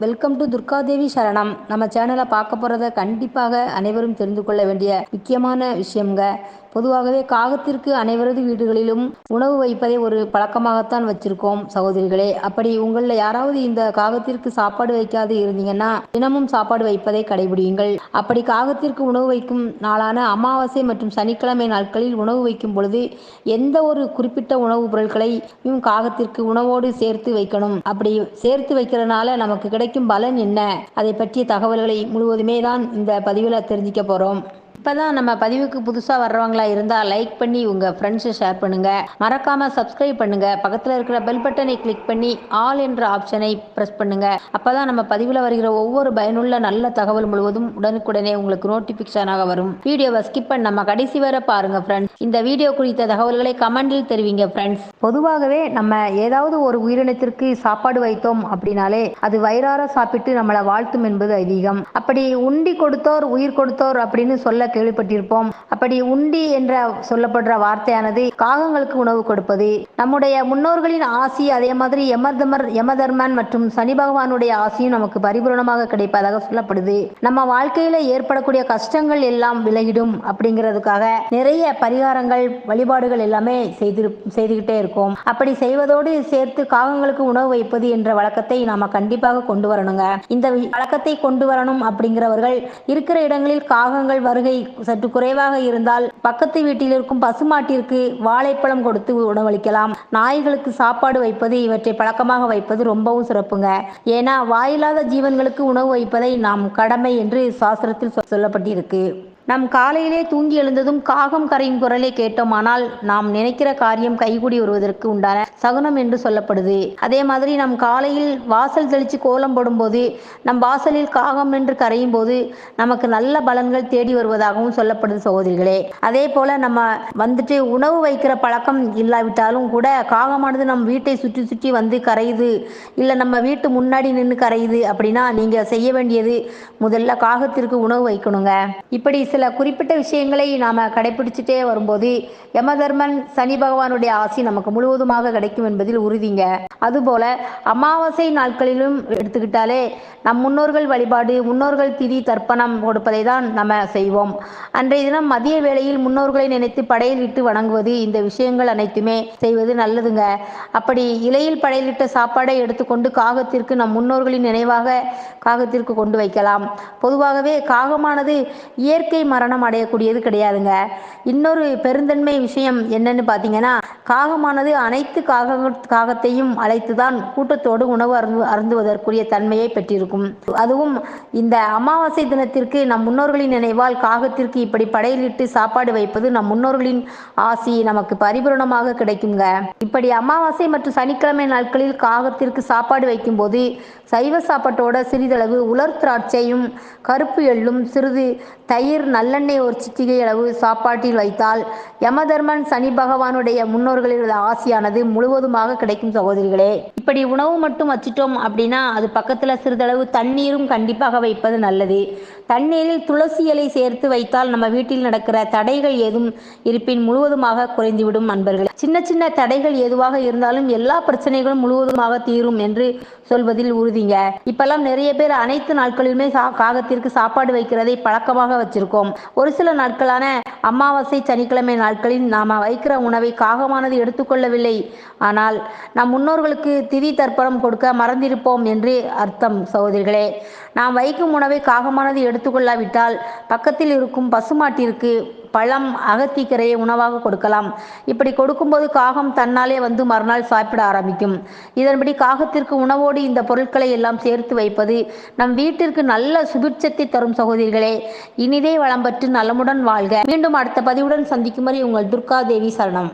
Welcome to Durgadevi சரணம் நம்ம சேனலை பார்க்க போகிறத கண்டிப்பாக அனைவரும் தெரிந்து கொள்ள வேண்டிய முக்கியமான விஷயங்க பொதுவாகவே காகத்திற்கு அனைவரது வீடுகளிலும் உணவு வைப்பதை ஒரு பழக்கமாகத்தான் வச்சிருக்கோம் சகோதரிகளே. அப்படி உங்களில் யாராவது இந்த காகத்திற்கு சாப்பாடு வைக்காது இருந்தீங்கன்னா தினமும் சாப்பாடு வைப்பதை கடைபிடியுங்கள். அப்படி காகத்திற்கு உணவு வைக்கும் நாளான அமாவாசை மற்றும் சனிக்கிழமை நாட்களில் உணவு வைக்கும் பொழுது எந்த ஒரு குறிப்பிட்ட உணவுப் பொருட்களையும் காகத்திற்கு உணவோடு சேர்த்து வைக்கணும். அப்படி சேர்த்து வைக்கிறதுனால நமக்கு கிடைக்கும் பலன் என்ன? அதை பற்றிய தகவல்களை முழுவதுமே தான் இந்த பதிவில் தெரிஞ்சிக்க போகிறோம் இப்போதான் நம்ம பதிவுக்கு புதுசாக வர்றவங்களா இருந்தால் லைக் பண்ணி உங்கள் ஃப்ரெண்ட்ஸை ஷேர் பண்ணுங்கள் மறக்காமல் சப்ஸ்கிரைப் பண்ணுங்கள் பக்கத்தில் இருக்கிற பெல் பட்டனை கிளிக் பண்ணி ஆல் என்ற ஆப்ஷனை ப்ரெஸ் பண்ணுங்கள் அப்போ தான் நம்ம பதிவில் வருகிற ஒவ்வொரு பயனுள்ள நல்ல தகவல் முழுவதும் உடனுக்குடனே உங்களுக்கு நோட்டிஃபிகேஷனாக வரும். வீடியோவை ஸ்கிப் பண்ண நம்ம கடைசி வரை பாருங்கள் ஃப்ரெண்ட்ஸ் இந்த வீடியோ குறித்த தகவல்களை கமெண்டில் தெரிவிங்க ஃப்ரெண்ட்ஸ் பொதுவாகவே நம்ம ஏதாவது ஒரு உயிரினத்திற்கு சாப்பாடு வைத்தோம் அப்படின்னாலே அது வயிறார சாப்பிட்டு நம்மளை வாழ்த்தும் என்பது அதிகம் அப்படி உண்டி கொடுத்தோர் உயிர் கொடுத்தோர் அப்படின்னு சொல்ல கேள்விப்பட்டிருப்போம். அப்படி உண்டி என்ற சொல்லப்படுற வார்த்தையானது காகங்களுக்கு உணவு கொடுப்பது. நம்முடைய முன்னோர்களின் ஆசி அதே மாதிரி யமதமர் யமதர்மன் மற்றும் சனி பகவானுடைய ஆசியும் நமக்கு பரிபூரணமாக கிடைப்பதாக சொல்லப்படுது. நம்ம வாழ்க்கையில ஏற்படக்கூடிய கஷ்டங்கள் எல்லாம் விலகிடும் அப்படிங்கிறதுக்காக நிறைய பரிகாரங்கள் வழிபாடுகள் எல்லாமே செய்து செய்துகிட்டே இருக்கோம். அப்படி செய்வதோடு சேர்த்து காகங்களுக்கு உணவு வைப்பது என்ற வழக்கத்தை நாம கண்டிப்பாக கொண்டு வரணுங்க. இந்த வழக்கத்தை கொண்டு வரணும் அப்படிங்கிறவர்கள் இருக்கிற இடங்களில் காகங்கள் வருகை சற்று குறைவாக இருந்தால் பக்கத்து வீட்டில் இருக்கும் பசுமாட்டிற்கு வாழைப்பழம் கொடுத்து உணவளிக்கலாம். நாய்களுக்கு சாப்பாடு வைப்பது இவற்றை பழக்கமாக வைப்பது ரொம்பவும் சிறப்புங்க. ஏன்னா வாயில்லாத ஜீவன்களுக்கு உணவு வைப்பதை நாம் கடமை என்று சாஸ்திரத்தில் சொல்லப்பட்டிருக்கு. நம் காலையிலே தூங்கி எழுந்ததும் காகம் கரையும் குரலை கேட்டோமானால் நாம் நினைக்கிற காரியம் கைகூடி வருவதற்கு உண்டான சகுனம் என்று சொல்லப்படுது. அதே மாதிரி நம் காலையில் வாசல் தெளித்து கோலம் போடும்போது நம் வாசலில் காகம் என்று கரையும் போது நமக்கு நல்ல பலன்கள் தேடி வருவதாகவும் சொல்லப்படுது சகோதரிகளே. அதே போல நம்ம வந்துட்டு உணவு வைக்கிற பழக்கம் இல்லாவிட்டாலும் கூட காகமானது நம் வீட்டை சுற்றி சுற்றி வந்து கரையுது. இல்லை நம்ம வீட்டு முன்னாடி நின்று கரையுது அப்படின்னா நீங்கள் செய்ய வேண்டியது முதல்ல காகத்திற்கு உணவு வைக்கணுங்க. இப்படி சில குறிப்பிட்ட விஷயங்களை நாம் கடைபிடிச்சிட்டே வரும்போது யமதர்மன் சனி பகவானுடைய ஆசி நமக்கு முழுவதுமாக கிடைக்கும் என்பதில் உறுதிங்க. அதுபோல அமாவாசை நாட்களிலும் எடுத்துக்கிட்டாலே நம் முன்னோர்கள் வழிபாடு முன்னோர்கள் திதி தர்ப்பணம் கொடுப்பதை தான் நம்ம செய்வோம். அன்றைய தினம் மதிய வேளையில் முன்னோர்களை நினைத்து படையலிட்டு வணங்குவது இந்த விஷயங்கள் அனைத்துமே செய்வது நல்லதுங்க. அப்படி இலையில் படையலிட்ட சாப்பாடை எடுத்துக்கொண்டு காகத்திற்கு நம் முன்னோர்களின் நினைவாக காகத்திற்கு கொண்டு வைக்கலாம். பொதுவாகவே காகமானது இயற்கை மரணம் அடையக்கூடியது கிடையாதுங்க. இன்னொரு பெருந்தன்மை விஷயம் என்னன்னு பார்த்தீங்கன்னா காகமானது அனைத்து காக காகத்தையும் அழைத்துதான் கூட்டத்தோடு உணவு அருந்து அருந்துவதற்குரிய தன்மையை பெற்றிருக்கும். அதுவும் இந்த அமாவாசை தினத்திற்கு நம் முன்னோர்களின் நினைவால் காகத்திற்கு இப்படி படையிலிட்டு சாப்பாடு வைப்பது நம் முன்னோர்களின் ஆசி நமக்கு பரிபூரணமாக கிடைக்குங்க. இப்படி அமாவாசை மற்றும் சனிக்கிழமை நாட்களில் காகத்திற்கு சாப்பாடு வைக்கும்போது சைவ சாப்பாட்டோட சிறிதளவு உலர் திராட்சையும் கருப்பு எள்ளும் சிறிது தயிர் நல்லெண்ணெய் ஒரு சிட்டிகை அளவு சாப்பாட்டில் வைத்தால் யமதர்மன் சனி பகவானுடைய முன்னோர்களின் ஆசியானது முழுவதுமாக கிடைக்கும் சகோதரிகளே. இப்படி உணவு மட்டும் வச்சிட்டோம் அப்படின்னா அது பக்கத்தில் சிறிதளவு தண்ணீரும் கண்டிப்பாக வைப்பது நல்லது. தண்ணீரில் துளசி இலை சேர்த்து வைத்தால் நம்ம வீட்டில் நடக்கிற தடைகள் ஏதும் இருப்பின் முழுவதுமாக குறைந்துவிடும் நண்பர்கள். சின்ன சின்ன தடைகள் எதுவாக இருந்தாலும் எல்லா பிரச்சனைகளும் முழுவதுமாக தீரும் என்று சொல்வதில் உறுதிங்க. இப்பெல்லாம் நிறைய பேர் அனைத்து நாட்களிலுமே சா காகத்திற்கு சாப்பாடு வைக்கிறதை பழக்கமாக வச்சிருக்கோம். ஒரு சில நாட்களான அமாவாசை சனிக்கிழமை நாட்களில் நாம் வைக்கிற உணவை காகமானது எடுத்துக்கொள்ளவில்லை. ஆனால் நம் முன்னோர்களுக்கு திதி தர்ப்பணம் கொடுக்க மறந்திருப்போம் என்று அர்த்தம் சகோதரிகளே. நாம் வைக்கும் உணவை காகமானது எடுத்துக்கொள்ளாவிட்டால் பக்கத்தில் இருக்கும் பசுமாட்டிற்கு பழம் அகத்திக்கரையை உணவாக கொடுக்கலாம். இப்படி கொடுக்கும்போது காகம் தன்னாலே வந்து மறுநாள் சாப்பிட ஆரம்பிக்கும். இதன்படி காகத்திற்கு உணவோடு இந்த பொருட்களை எல்லாம் சேர்த்து வைப்பது நம் வீட்டிற்கு நல்ல சுபிட்சத்தை தரும் சகோதரிகளே. இனிதே வளம் பற்று நலமுடன் வாழ்க. மீண்டும் அடுத்த பதிவுடன் சந்திக்கும் வரை உங்கள் துர்கா தேவி சரணம்.